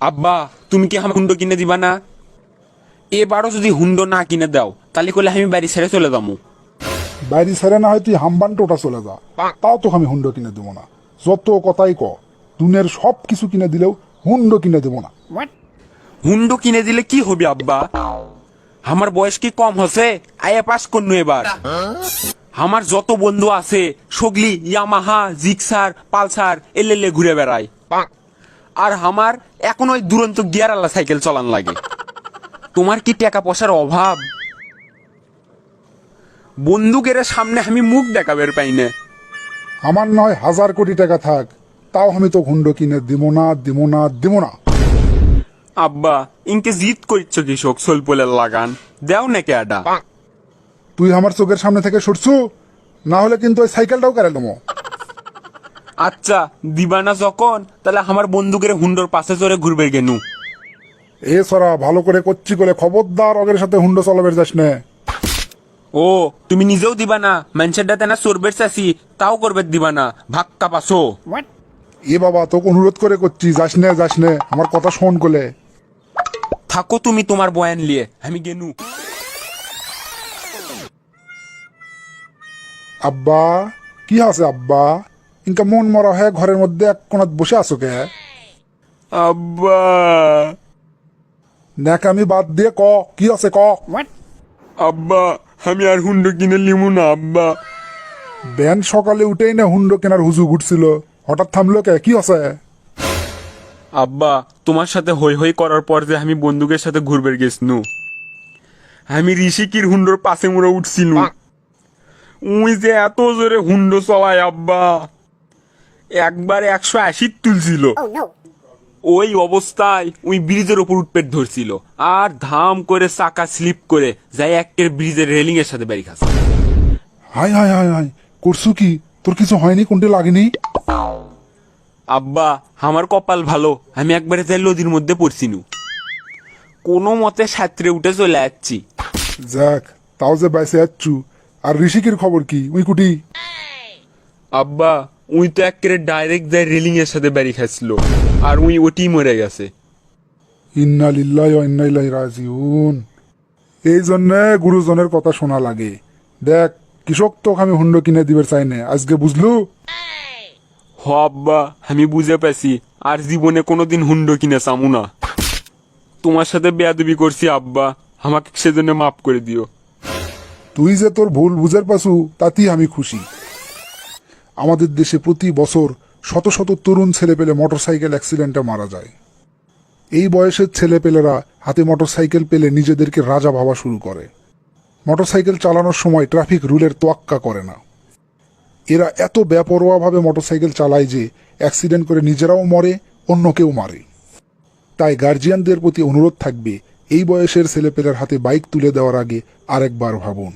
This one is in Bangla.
আব্বা তুমি কি আমার হুন্ডো কিনে দিবা না? এবারও যদি হুন্ডো না কিনে দাও তাহলে করলে আমি বাড়ি ছেড়ে চলে যাব বাইরে ছেড়ে না হয় তুই হাম্বান টোটা চলে যা। তাও তো আমি হুন্ডো কিনে দেবো না। যত কথাই ক দুনের সব কিছু কিনে দিলেও হুন্ডো কিনে দেবো না। হুন্ডো কিনে দিলে কি হবে আব্বা? আমার বয়স কি কম হচ্ছে? আয়া পাস করনু এবার। আমার যত বন্ধু আছে সগলি ইয়ামাহা জিক্সার পালসার এলেলে ঘুরে বেড়ায়। আর আমার এখন ওই দুরন্ত গিয়ার আলা সাইকেল চালান লাগে। তোমার কি টাকা পয়সার অভাব? বন্দুকের সামনে আমি মুখ দেখাবের পাই না। আমার নয় হাজার কোটি টাকা থাক তাও আমি তো হুন্ডো কিনে দিব না দিব না দিব না। আব্বা ইনকে জিত করিচ্ছ কৃষক সোলপোলের লাগান। দেও নাকি আডা তুই আমার চোখের সামনে থেকে সরছু না হলে কিন্তু ওই সাইকেলটাও কেড়ে দেবো আচ্ছা দিবানা যখন তাহলে আমার বন্দুকের হুন্ডোর পাশে চড়ে ঘুরবে গেনু। এ সরা ভালো করে করছি করে খবরদার অগের সাথে হুন্ডো চলাবের যাস নে। ও তুমি নিজেও দিবা না মানুষের ডাতে না চোরবের চাষি তাও করবে দিবা না ভাক্কা পাশো এ বাবা তোকে অনুরোধ করে করছি যাস নে যাস নে আমার কথা শোন কোলে। থাকো তুমি তোমার বয়ান লিয়ে আমি গেনু। আব্বা কি আছে আব্বা? ইনকা মন মরা হয়ে ঘরের মধ্যে এক কোনাত বসে আছো কে? আব্বা। দেখ আমি বাদ দিয়ে ক কি আছে ক? আব্বা আমি আর হুন্ডো কিনে লিমু না আব্বা। ব্যান সকালে উঠেই না হুন্ডো কেনার হুজু ঘুরছিল। হঠাৎ থামলো কে? কি আছে? আব্বা তোমার সাথে হই হই করার পর যে আমি বন্দুকের সাথে ঘুরবে গেছনু। আমি ঋষিকির হুন্ডোর পাশে মুড়ে উঠছিল উই যে এত জোরে হুন্ডো চলায় আব্বা। একবার একশো আশি তুলছিল ওই অবস্থায় ওই ব্রিজের ওপর উঠপেট ধরছিল। আর ধাম করে চাকা স্লিপ করে যাই একের ব্রিজের রেলিং এর সাথে বেরিয়ে খাচ্ছে হাই হাই হাই হাই করছু কি? তোর কিছু হয়নি? কোনটা লাগেনি? আব্বা আমার কপাল ভালো। আমি একবারে তাই নদীর মধ্যে পড়ছিনু। কোনো মতে সাঁতরে উঠে চলে যাচ্ছি। যাক তাও যে বাইসে যাচ্ছু। আর ঋষিকের খবর কি? উই কুটি আব্বা উই তো একেবারে ডাইরেক্ট যায় রেলিং এর সাথে বেরিয়ে খাইছিল। আর উই ওটি মরে গেছে। ইন্না লিল্লাহি ওয়া ইন্না ইলাইহি রাজিউন। এই জন্য গুরুজনের কথা শোনা লাগে। দেখ কৃষক তো আমি হুন্ডো কিনে দিবে চাই না। আজকে বুঝলু? হ আব্বা আমি বুঝে পাইছি। আর জীবনে কোনোদিন হুন্ডো কিনে চামু না। তোমার সাথে বেয়াদবি করছি আব্বা। আমাকে সেজন্য মাফ করে দিও। তুই যে তোর ভুল বুঝার পাছু তাতেই আমি খুশি। আমাদের দেশে প্রতি বছর শত শত তরুণ ছেলেপেলে মোটরসাইকেল অ্যাক্সিডেন্টে মারা যায়। এই বয়সের ছেলেপেলেরা হাতে মোটরসাইকেল পেলে নিজেদেরকে রাজা ভাবা শুরু করে। মোটরসাইকেল চালানোর সময় ট্রাফিক রুলের তোয়াক্কা করে না। এরা এত বেপরোয়াভাবে মোটরসাইকেল চালায় যে অ্যাক্সিডেন্ট করে নিজেরাও মরে অন্যকেও মারে। তাই গার্জিয়ানদের প্রতি অনুরোধ থাকবে, এই বয়সের ছেলেপেলের হাতে বাইক তুলে দেওয়ার আগে আরেকবার ভাবুন।